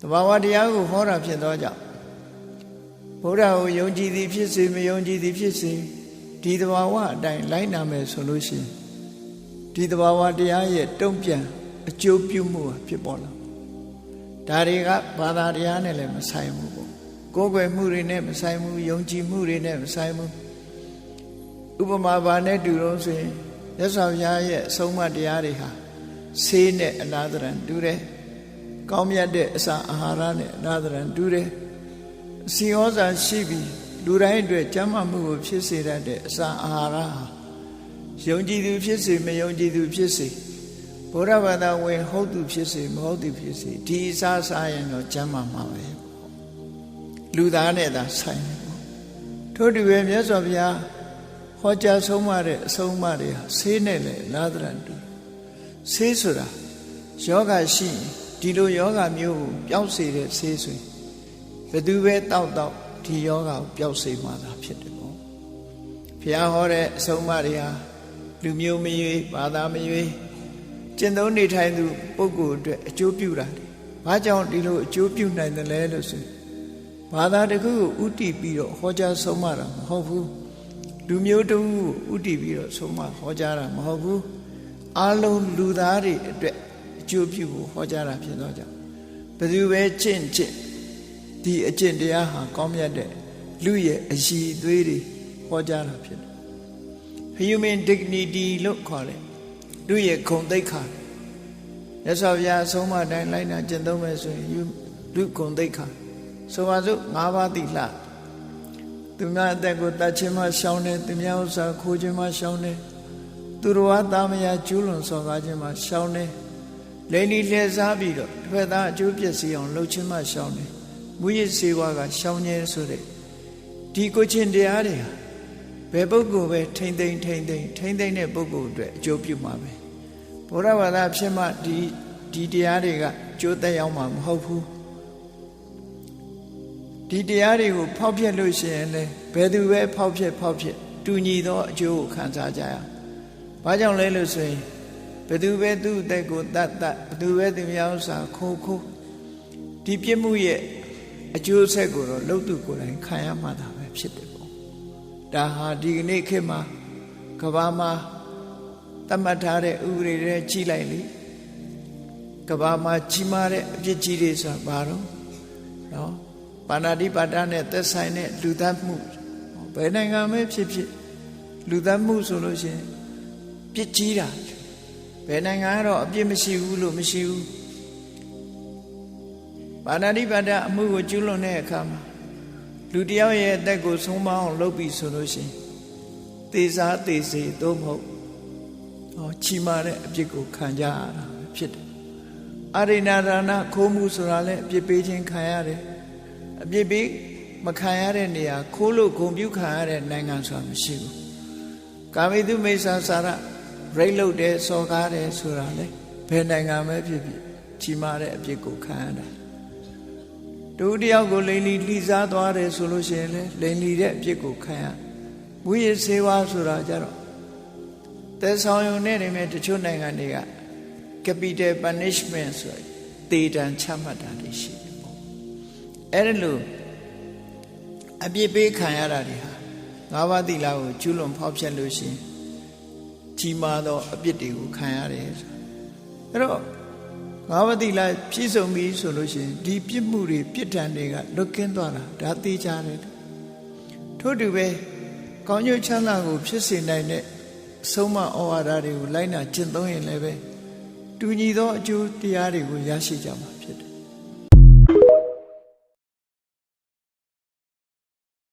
တဘာဝတရားကိုဟောတာဖြစ်သောကြောင့်ဘုရားကိုယုံကြည်သည်ဖြစ်စေမယုံကြည်သည်ဖြစ်စေဒီတဘာဝအတိုင်းလိုက်နာမယ်ဆိုလို့ရှိရင်ဒီတဘာဝတရားရဲ့တုံ့ပြန်အကျိုးပြုမှုဟာဖြစ်ပေါ်လာဒါတွေကဘာသာတရားနဲ့လည်းမဆိုင်ဘူးပေါ့ကိုယ်ွယ်မှုတွေနဲ့မဆိုင်ဘူးယုံကြည်မှုတွေနဲ့မဆိုင်ဘူးဥပမာဘာနဲ့တူတော့ဆိုရင်ရသော်ဘုရားရဲ့အဆုံးအမတရားတွေဟာဆေးနဲ့အနာသရံတူတယ် ကောင်းမြတ်တဲ့အစာအာဟာရနဲ့အနာသရံတူတယ်အစီဩဇာရှိပြီးလူတိုင်းအတွက်ကျမ်းမာမှုကိုဖြစ်စေတတ်တဲ့အစာအာဟာရဟာယုံကြည်သူဖြစ်စေမယုံကြည်သူဖြစ်စေဘုရားဘာသာဝင်ဟုတ်သူဖြစ်စေမဟုတ်သူဖြစ်စေဒီအစာစားရင်တော့ကျမ်းမာမှာပဲလူသားနဲ့သာဆိုင်တယ်ပေါ့ထို့တူပဲမြတ်စွာဘုရားဟောကြားဆုံးမတဲ့အဆုံးအမတွေဟာဆေးနဲ့လည်းလာသရံတူဆေးဆိုတာယောဂရှိရင် ဒီလိုယောဂမျိုးကိုပျောက်စေတဲ့ဆေးဆိုရင်ဘယ်သူပဲတောက်တောက်ဒီယောဂကိုပျောက်စေမှသာဖြစ်တယ်ပေါ့ဘုရားဟောတဲ့အဆုံးအမတွေဟာလူမျိုးမရွေးဘာသာမရွေးကျင့်သုံးနေထိုင်သူပုဂ္ဂိုလ်အတွက်အကျိုးပြုတာတယ်ဘာကြောင့်ဒီလိုအကျိုးပြုနိုင်တယ်လဲလို့ဆိုဘာသာတခုကိုဥတည်ပြီးတော့ဟောကြားဆုံးမတာမဟုတ်ဘူးလူမျိုးတူဥတည်ပြီးတော့ဆုံးမဟောကြားတာမဟုတ်ဘူးအလုံးလူသားတွေအတွက်အ ကျိုးပြုဖို့ဟောကြားတာဖြစ်တော့ကြောင့်ဘယ်သူပဲကျင့်ကျင့်ဒီအကျင့်တရားဟာကောင်းမြတ်တဲ့လူရဲ့အရှိအသွေးတွေဟောကြားတာဖြစ်တယ် human dignity လို့ခေါ်တယ်လူရဲ့ဂုဏ်သိက္ခာရသော်ဗျာအဆုံးမတိုင်းလိုက်နာကျင့်သုံးမယ်ဆိုရင်လူဂုဏ်သိက္ခာဆိုပါစို့၅ပါးတိလှသူများအသက်ကိုတတ်ခြင်းမှရှောင်းတယ်သူများဥစ္စာခိုးခြင်းမှရှောင်းတယ်သူတော်ဝါသားမယားကျူးလွန်စော်ကားခြင်းမှရှောင်းတယ် လိန်ဒီလှည့်စားပြီးတော့တစ်ဖက်သားအကျိုးပျက်စီးအောင်လှုပ်ခြင်းမှရှောင်းတယ်မူရစ်စေဝါကရှောင်းခြင်းဆိုတဲ့ဒီကိုချင်းတရားတွေဟာဘယ်ပုဂ္ဂိုလ်ပဲထိမ့်သိမ့်ထိမ့်သိမ့်ထိမ့်သိမ့်တဲ့ပုဂ္ဂိုလ်အတွက်အကျိုးပြုမှာပဲဘုရားဘာသာဖြစ်မှဒီဒီတရားတွေကကျိုးသက်ရောက်မှာမဟုတ်ဘူးဒီတရားတွေကိုဖောက်ဖျက်လို့ရှိရင်လေဘယ်သူပဲဖောက်ဖျက်ဖောက်ဖျက်တူညီသောအကျိုးကိုခံစားကြရအောင်။ဘာကြောင့်လဲလို့ဆိုရင် ဘယ်သူပဲသူ့အသက်ကိုတတ်တတ်ဘယ်သူပဲသူများဥစ္စာခိုးခိုးဒီပြစ်မှုရဲ့အကျိုးဆက်ကိုတော့လှုပ်သူကိုယ်တိုင်ခံရမှာတာပဲဖြစ်တယ်ပေါ့။ဒါဟာဒီကနေ့ခေတ်မှာကဘာမှာတတ်မှတ်ထားတဲ့ဥပဒေတွေကြီးလိုက်လေကဘာမှာကြီးမားတဲ့အပြစ်ကြီးတွေဆိုတာဘာတော့နော်ပါဏာတိပါဒနဲ့သက်ဆိုင်တဲ့လူသတ်မှုဘယ်နိုင်ငံပဲဖြစ်ဖြစ်လူသတ်မှုဆိုလို့ရှိရင်ပြစ်ကြီးတာ ဘယ်နိုင်ငံကတော့အပြစ်မရှိဘူးလို့မရှိဘူးပါဏာတိပါဒအမှုကိုကျူးလွန်တဲ့အခါမှာလူတယောက်ရဲ့အသက်ကိုဆုံးမအောင်လုပ်ပြီဆိုလို့ရှိရင်သေစားသေစေသို့မဟုတ်ဟောချီမာတဲ့အပြစ်ကိုခံကြရတာဖြစ်တယ်အရိဏဒါနခိုးမှုဆိုတာလည်းအပြစ်ပေးခြင်းခံရတယ်အပြစ်ပေးမခံရတဲ့နေရာခိုးလို့ဂုံပြုခံရတဲ့နိုင်ငံဆိုတာမရှိဘူးကာမိတုမိစ္ဆာစာရ ရိတ်လုတ်တယ်စော်ကားတယ်ဆိုတာလေဘယ်နိုင်ငံပဲဖြစ်ဖြစ်ကြီးမားတဲ့အပြစ်ကိုခံရတာတူတယောက်ကိုလိန်လီလှီစားသွားတယ်ဆိုလို့ရှိရင်လေလိန်လီတဲ့အပြစ်ကိုခံရဝိရစေဝါဆိုတာကြတော့တဲဆောင်ယုံနဲ့နေမဲ့တချို့နိုင်ငံတွေက capital punishment ဆိုတေတံချမှတ်တာတွေရှိတယ်ပေါ့အဲ့ဒါလို့အပြစ်ပေးခံရတာတွေဟာငါးပါးသီလကိုကျူးလွန်ဖောက်ဖျက်လို့ရှိရင် ကြီးမားသောအပြစ်တွေကိုခံရတယ်ဆိုအဲ့တော့ငါးပါးသီလပြည့်စုံပြီဆိုလို့ရှိရင်ဒီပြစ်မှုတွေပြစ်ဒဏ်တွေကလွတ်ကင်းသွားတာဒါသိကြတယ်ထို့တူပဲကောင်းကျိုးချမ်းသာကိုဖြစ်စေနိုင်တဲ့အဆုံးမဩဝါဒတွေကိုလိုက်နာကျင့်သုံးရင်လည်းပဲတူညီသောအကျိုးတရားတွေကိုရရှိကြမှာဖြစ်တယ်